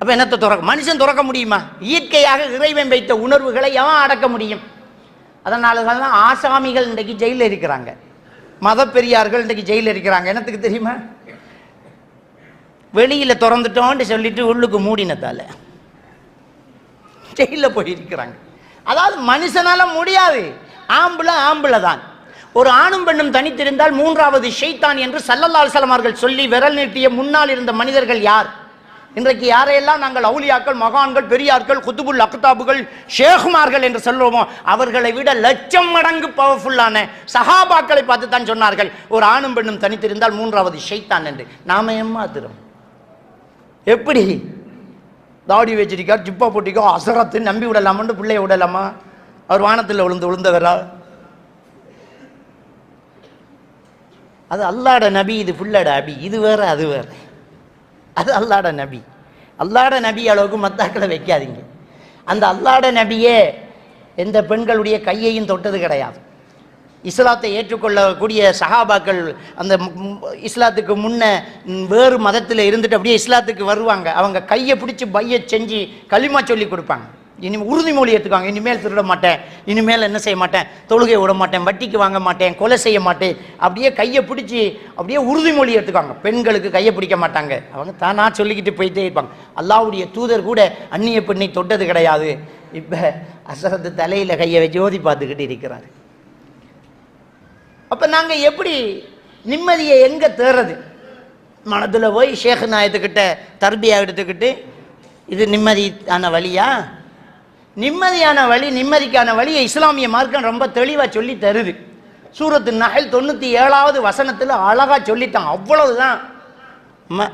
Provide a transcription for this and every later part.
அப்போ என்னத்தை துறக்க மனுஷன் துறக்க முடியுமா? இயற்கையாக இறைவன் வைத்த உணர்வுகளை எவன் அடக்க முடியும்? அதனால தான் ஆசாமிகள் இன்றைக்கு ஜெயிலில் இருக்கிறாங்க. மத பெரியார்கள் இன்றைக்கு ஜெயிலில் இருக்கிறாங்க. என்னத்துக்கு தெரியுமா? வெளியில் திறந்துட்டோன்ட்டு சொல்லிட்டு உள்ளுக்கு மூடினதால. ஜெயிலில் போயிருக்கிறாங்க. அதாவது மனுஷனால முடியாது. ஆம்பளை ஆம்பளை தான் ஒரு ஆணும் பெண்ணும் தனித்திருந்தால் மூன்றாவது ஷெய்தான் என்று சல்லல்லால் சலமார்கள் சொல்லி விரல் நீட்டிய முன்னால் இருந்த மனிதர்கள் யார்? இன்றைக்கு யாரையெல்லாம் நாங்கள் அவுலியாக்கள் மகான்கள் பெரியார்கள் குத்துபுல் அக்தாபுகள் ஷேகுமார்கள் என்று சொல்லுவோமோ அவர்களை விட லட்சம் மடங்கு பவர்ஃபுல்லான சஹாபாக்களை பார்த்து தான் சொன்னார்கள். ஒரு ஆணும் பெண்ணும் தனித்திருந்தால் மூன்றாவது ஷைத்தான் என்று. நாம ஏமாத்துறோம். எப்படி? தாடி வச்சிருக்கா ஜிப்பா போட்டிக்கோ அசரத்து நம்பி விடலாமான்னு பிள்ளைய விடலாமா? அவர் வானத்தில் விழுந்து விழுந்தவரா? அது அல்லாட நபி இது புள்ளட அபி இது வேற அது வேற. அது அல்லாட நபி. அல்லாட நபி அளவுக்கு மத்தாக்களை வைக்காதீங்க. அந்த அல்லாட நபியே எந்த பெண்களுடைய கையையும் தொட்டது கிடையாது. இஸ்லாத்தை ஏற்றுக்கொள்ளக்கூடிய சஹாபாக்கள் அந்த இஸ்லாத்துக்கு முன்ன வேறு மதத்தில் இருந்துட்டு அப்படியே இஸ்லாத்துக்கு வருவாங்க. அவங்க கையை பிடிச்சி பைய செஞ்சு களிமா சொல்லி கொடுப்பாங்க. இனிமேல் உறுதிமொழி எடுத்துக்காங்க இனிமேல் திருட மாட்டேன். இனிமேல் என்ன செய்ய மாட்டேன்? தொழுகை விட மாட்டேன். வட்டிக்கு வாங்க மாட்டேன். கொலை செய்ய மாட்டேன். அப்படியே கையை பிடிச்சி அப்படியே உறுதிமொழி எடுத்துக்காங்க பெண்களுக்கு கையை பிடிக்க மாட்டாங்க. அவங்க தானா சொல்லிக்கிட்டு போயிட்டே இருப்பாங்க. அல்லாவுடைய தூதர் கூட அந்நிய பெண்ணை தொட்டது கிடையாது. இப்போ அசரத்து தலையில் கையை வச்சு ஓதி பார்த்துக்கிட்டு இருக்கிறார். அப்போ நாங்கள் எப்படி நிம்மதியை எங்கே தேர்றது? மனதில் போய் ஷேக் நாயத்துக்கிட்ட தர்பியா எடுத்துக்கிட்டு இது நிம்மதியான வழியா? நிம்மதியான வழி நிம்மதிக்கான வழியை இஸ்லாமிய மார்க்கம் ரொம்ப தெளிவாக சொல்லி தருது. சூரத்து நகல் தொண்ணூற்றி ஏழாவது வசனத்தில் அழகாக சொல்லிட்டான். அவ்வளவுதான். ம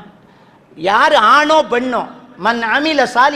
யார் ஆணோ பெண்ணோ? மன் அமில சாலி